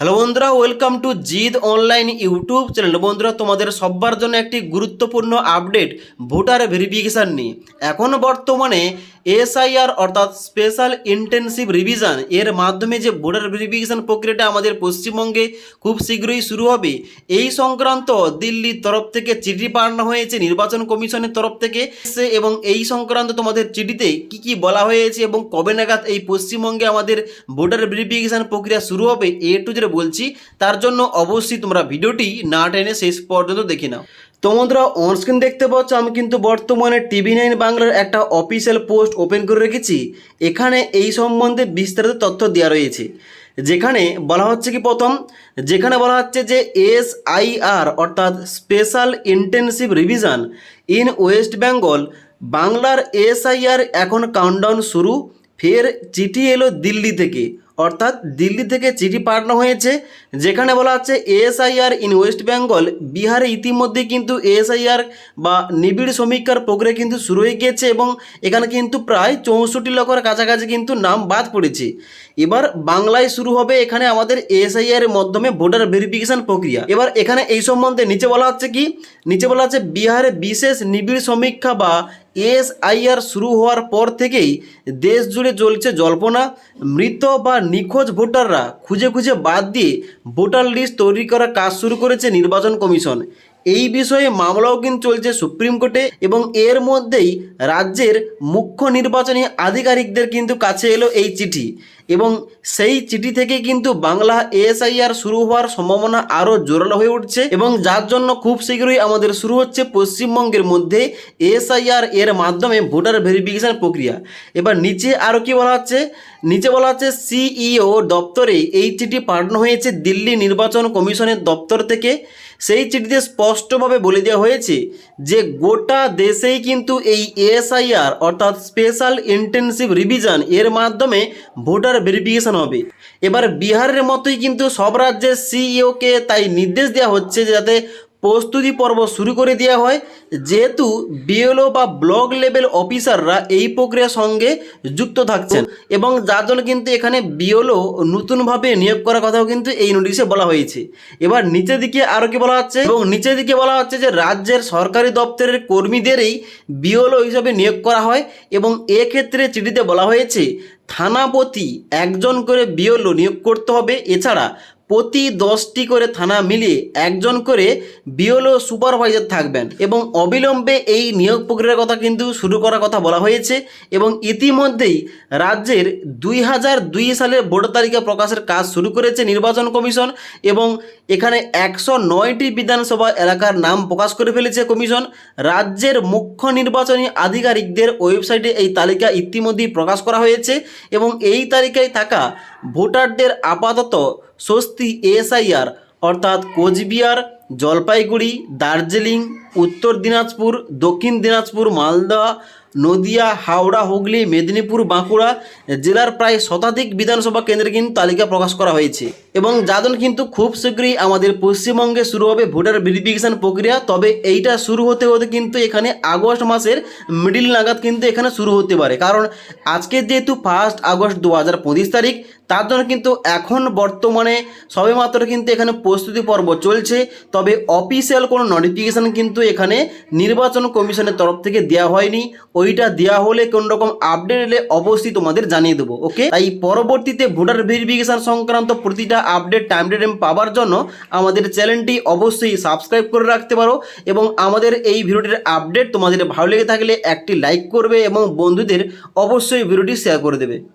Hello বন্ধুরা welcome to Gide online YouTube channel বন্ধুরা, তোমাদের সবার জন্য একটি গুরুত্বপূর্ণ আপডেট ভোটার ভেরিফিকেশান নিয়ে। এখন বর্তমানে এসআইআর অর্থাৎ স্পেশাল ইন্টেনসিভ রিভিশন এর মাধ্যমে যে ভোটার ভেরিফিকেশান প্রক্রিয়াটা আমাদের পশ্চিমবঙ্গে খুব শীঘ্রই শুরু হবে, এই সংক্রান্ত দিল্লির তরফ থেকে চিঠি পাঠানো হয়েছে, নির্বাচন কমিশনের তরফ থেকে। এবং এই সংক্রান্ত তোমাদের চিঠিতে কি কি বলা হয়েছে এবং কবে নাগাদ এই পশ্চিমবঙ্গে আমাদের ভোটার ভেরিফিকেশান প্রক্রিয়া শুরু হবে, এ টু যেটা বলছি। তার জন্য অবশ্যই তোমরা ভিডিওটি না টেনে শেষ পর্যন্ত দেখে নাও। তো বন্ধুরা অনস্ক্রিন দেখতে পাচ্ছ, আমি কিন্তু বর্তমানে টিভি নাইন বাংলার একটা অফিসিয়াল পোস্ট ওপেন করে রেখেছি। এখানে এই সম্বন্ধে বিস্তারিত তথ্য দেওয়া রয়েছে। যেখানে বলা হচ্ছে কি প্রথম, যেখানে বলা হচ্ছে যে এস আই আর অর্থাৎ special intensive revision in West Bengal বাংলার এসআইআর এখন কাউন্টডাউন শুরু, ফের চিঠি এলো দিল্লি থেকে। অর্থাৎ দিল্লি থেকে চিঠি পাঠানো হয়েছে, যেখানে বলা হচ্ছে এএসআইআর ইন ওয়েস্ট বেঙ্গল। বিহারে ইতিমধ্যে কিন্তু এএসআইআর বা নিবিড় সমীক্ষার প্রক্রিয়া কিন্তু শুরু হয়ে গিয়েছে এবং এখানে কিন্তু প্রায় চৌষট্টি লক্ষের কাছাকাছি কিন্তু নাম বাদ পড়েছে। এবার বাংলায় শুরু হবে এখানে আমাদের এএসআইআর এর মাধ্যমে ভোটার ভেরিফিকেশন প্রক্রিয়া। এবার এখানে এই সম্বন্ধে নিচে বলা হচ্ছে কি? নিচে বলা হচ্ছে বিহারে বিশেষ নিবিড় সমীক্ষা বা এসআইআর শুরু হওয়ার পর থেকেই দেশ জুড়ে চলছে জল্পনা, মৃত বা নিখোঁজ ভোটাররা খুঁজে খুঁজে বাদ দিয়ে ভোটার লিস্ট তৈরি করার কাজ শুরু করেছে নির্বাচন কমিশন। এই বিষয়ে মামলাও কিন্তু চলছে সুপ্রিম কোর্টে এবং এর মধ্যেই রাজ্যের মুখ্য নির্বাচনী আধিকারিকদের কিন্তু কাছে এলো এই চিঠি। এবং সেই চিঠি থেকে কিন্তু বাংলা এএসআইআর শুরু হওয়ার সম্ভাবনা আরও জোরালো হয়ে উঠছে এবং যার জন্য খুব শীঘ্রই আমাদের শুরু হচ্ছে পশ্চিমবঙ্গের মধ্যে এএসআইআর এর মাধ্যমে ভোটার ভেরিফিকেশন প্রক্রিয়া। এবার নিচে আরও কি বলা হচ্ছে? নিচে বলা হচ্ছে, সিইও দপ্তরে এই চিঠি পাঠানো হয়েছে দিল্লি নির্বাচন কমিশনের দপ্তর থেকে। সেই চিঠিতে স্পষ্টভাবে বলে দেওয়া হয়েছে যে গোটা দেশেই কিন্তু এই এএসআইআর অর্থাৎ স্পেশাল ইন্টেনসিভ রিভিশন, এর মাধ্যমে ভোটার ভেরিফিকেশন হবে। এবার বিহারের মতোই কিন্তু সব রাজ্যের সিইওকে তাই নির্দেশ দেওয়া হচ্ছে যাতে প্রস্তুতি পর্ব শুরু করে দেওয়া হয়। যেহেতু বিএলও বা ব্লক লেভেল অফিসাররা এই প্রক্রিয়ার সঙ্গে যুক্ত থাকছেন এবং যার জন্য কিন্তু এখানে বিএলও নতুনভাবে নিয়োগ করার কথাও কিন্তু এই নোটিশে বলা হয়েছে। এবার নিচের দিকে আরও কি বলা হচ্ছে? এবং নিচের দিকে বলা হচ্ছে যে রাজ্যের সরকারি দপ্তরের কর্মীদেরই বিএলও হিসাবে নিয়োগ করা হয় এবং এক্ষেত্রে চিঠিতে বলা হয়েছে, থানাপতি একজন করে বিএলও নিয়োগ করতে হবে। এছাড়া প্রতি দশটি করে থানা মিলিয়ে একজন করে বিওলো সুপারভাইজার থাকবেন এবং অবিলম্বে এই নিয়োগ প্রক্রিয়ার কথা কিন্তু শুরু করার কথা বলা হয়েছে এবং ইতিমধ্যেই রাজ্যের দুই হাজার দুই সালের ভোটার তালিকা প্রকাশের কাজ শুরু করেছে নির্বাচন কমিশন এবং এখানে একশো নয়টি বিধানসভা এলাকার নাম প্রকাশ করে ফেলেছে কমিশন। রাজ্যের মুখ্য নির্বাচনী আধিকারিকদের ওয়েবসাইটে এই তালিকা ইতিমধ্যেই প্রকাশ করা হয়েছে এবং এই তালিকায় থাকা ভোটারদের আপাতত স্বস্তি এসআইআর অর্থাৎ কোচবিহার জলপাইগুড়ি, দার্জিলিং, উত্তর দিনাজপুর, দক্ষিণ দিনাজপুর, মালদা, নদিয়া, হাওড়া, হুগলি, মেদিনীপুর, বাঁকুড়া জেলার প্রায় শতাধিক বিধানসভা কেন্দ্রে কিন্তু তালিকা প্রকাশ করা হয়েছে। এবং যাদন কিন্তু খুব শীঘ্রই আমাদের পশ্চিমবঙ্গে শুরু হবে ভোটার ভেরিফিকেশন প্রক্রিয়া। তবে এইটা শুরু হতে হতে কিন্তু এখানে আগস্ট মাসের মিডিল নাগাদ কিন্তু এখানে শুরু হতে পারে। কারণ আজকে যেহেতু ফার্স্ট আগস্ট দু হাজার পঁচিশ তারিখ, তার জন্য কিন্তু এখন বর্তমানে সবেমাত্র কিন্তু এখানে প্রস্তুতি পর্ব চলছে। তবে অফিসিয়াল কোনো নোটিফিকেশান কিন্তু এখানে নির্বাচন কমিশনের তরফ থেকে দেওয়া হয়নি। ওইটা দেওয়া হলে কোন রকম আপডেট এলে অবশ্যই তোমাদের জানিয়ে দেবো ওকে তাই পরবর্তীতে ভোটার ভেরিফিকেশান সংক্রান্ত প্রতিটা আপডেট টাইম টু টাইম পাওয়ার জন্য আমাদের চ্যানেলটি অবশ্যই সাবস্ক্রাইব করে রাখতে পারো এবং আমাদের এই ভিডিওটির আপডেট তোমাদের ভালো লেগে থাকলে একটি লাইক করবে এবং বন্ধুদের অবশ্যই ভিডিওটি শেয়ার করে দেবে।